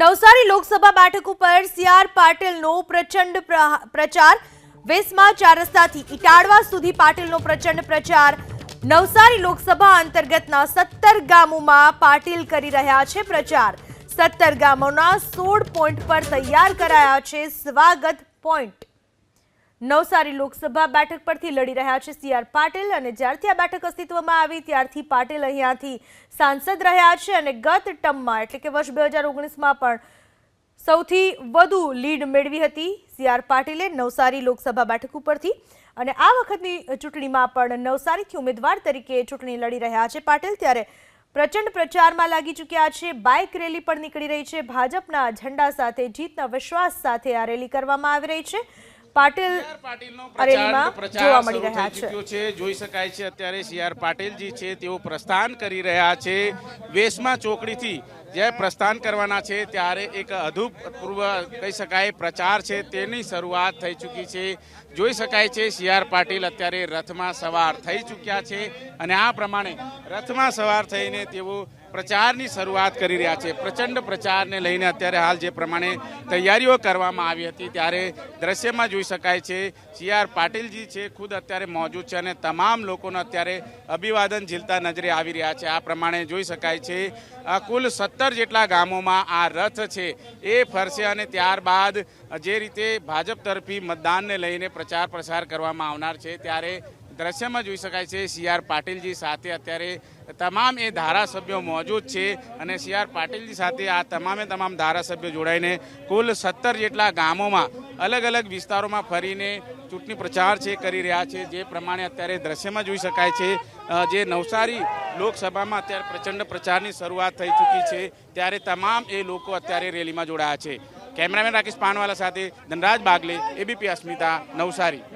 નવસારી લોકસભા બેઠક ઉપર સીઆર પાટીલનો પ્રચંડ પ્ર- પ્રચાર. વેસમાં ચાર રસ્તાથી ઇટાડવા સુધી પાટીલનો પ્રચંડ પ્રચાર. નવસારી લોકસભા અંતર્ગતના સત્તર ગામોમાં પાટીલ કરી રહ્યા છે પ્રચાર. સત્તર ગામોના સોળ પોઈન્ટ પર તૈયાર કરાયા છે સ્વાગત પોઈન્ટ. નવસારી લોકસભા બેઠક પરથી લડી રહ્યા છે સીઆર પાટીલ અને જ્યારથી આ બેઠક અસ્તિત્વમાં આવી, ત્યારથી પાટીલ અહીંયાથી સાંસદ રહ્યા છે અને ગત ટર્મમાં, એટલે કે વર્ષ બે હજાર ઓગણીસમાં પણ સૌથી વધુ લીડ મેળવી હતી સીઆર પાટીલે નવસારી લોકસભા બેઠક ઉપરથી. અને આ વખતની ચૂંટણીમાં પણ નવસારીથી ઉમેદવાર તરીકે ચૂંટણી લડી રહ્યા છે પાટીલ, ત્યારે પ્રચંડ પ્રચારમાં લાગી ચૂક્યા છે, બાઇક રેલી પણ નીકળી રહી છે, ભાજપના ઝંડા સાથે, જીતના વિશ્વાસ સાથે આ રેલી કરવામાં આવી રહી છે. પાટીલ પાટીલનો આ રેલીમાં પ્રચાર જોવા મળી રહ્યા છે. જોઈ શકાય છે અત્યારે સીઆર પાટીલજી છે તેઓ પ્રસ્થાન કરી રહ્યા છે. વેશમાં ચોકડીથી જે પ્રસ્થાન કરવાના છે ત્યારે એક અધૂપૂર્વ કહી શકાય પ્રચાર છે તેની શરૂઆત થઈ ચૂકી છે. જોઈ શકાય છે સીઆર પાટીલ અત્યારે રથમાં સવાર થઈ ચૂક્યા છે અને આ પ્રમાણે રથમાં સવાર થઈને તેઓ પ્રચારની શરૂઆત કરી રહ્યા છે. પ્રચંડ પ્રચારને લઈને અત્યારે હાલ જે પ્રમાણે તૈયારીઓ કરવામાં આવી હતી ત્યારે દ્રશ્યમાં જોઈ શકાય છે, સી આર પાટીલજી છે, ખુદ અત્યારે મોજૂદ છે અને તમામ લોકોને અત્યારે અભિવાદન ઝીલતા નજરે આવી રહ્યા છે. આ પ્રમાણે જોઈ શકાય છે કુલ સત્તર જેટલા ગામોમાં આ રથ છે, એ ફરશે અને ત્યારબાદ જે રીતે ભાજપ તરફી મતદાનને લઈને પ્રચાર પ્રસાર કરવામાં આવનાર છે, ત્યારે દ્રશ્યમાં જોઈ શકાય છે, સી આર પાટીલજી સાથે અત્યારે તમામ એ ધારાસભ્યો મોજૂદ છે અને સી આર પાટીલજી સાથે આ તમામે તમામ ધારાસભ્યો જોડાઈને કુલ સત્તર જેટલા ગામોમાં અલગ અલગ વિસ્તારોમાં ફરીને ચૂંટણી પ્રચાર છે, કરી રહ્યા છે. જે પ્રમાણે અત્યારે દ્રશ્યમાં જોઈ શકાય છે જે નવસારી લોકસભામાં અત્યારે પ્રચંડ પ્રચારની શરૂઆત થઈ ચૂકી છે, ત્યારે તમામ એ લોકો અત્યારે રેલીમાં જોડાયા છે. કેમેરામેન રાકેશ પાનવાલા સાથે ધનરાજ બાગલે, એબીપી અસ્મિતા, નવસારી.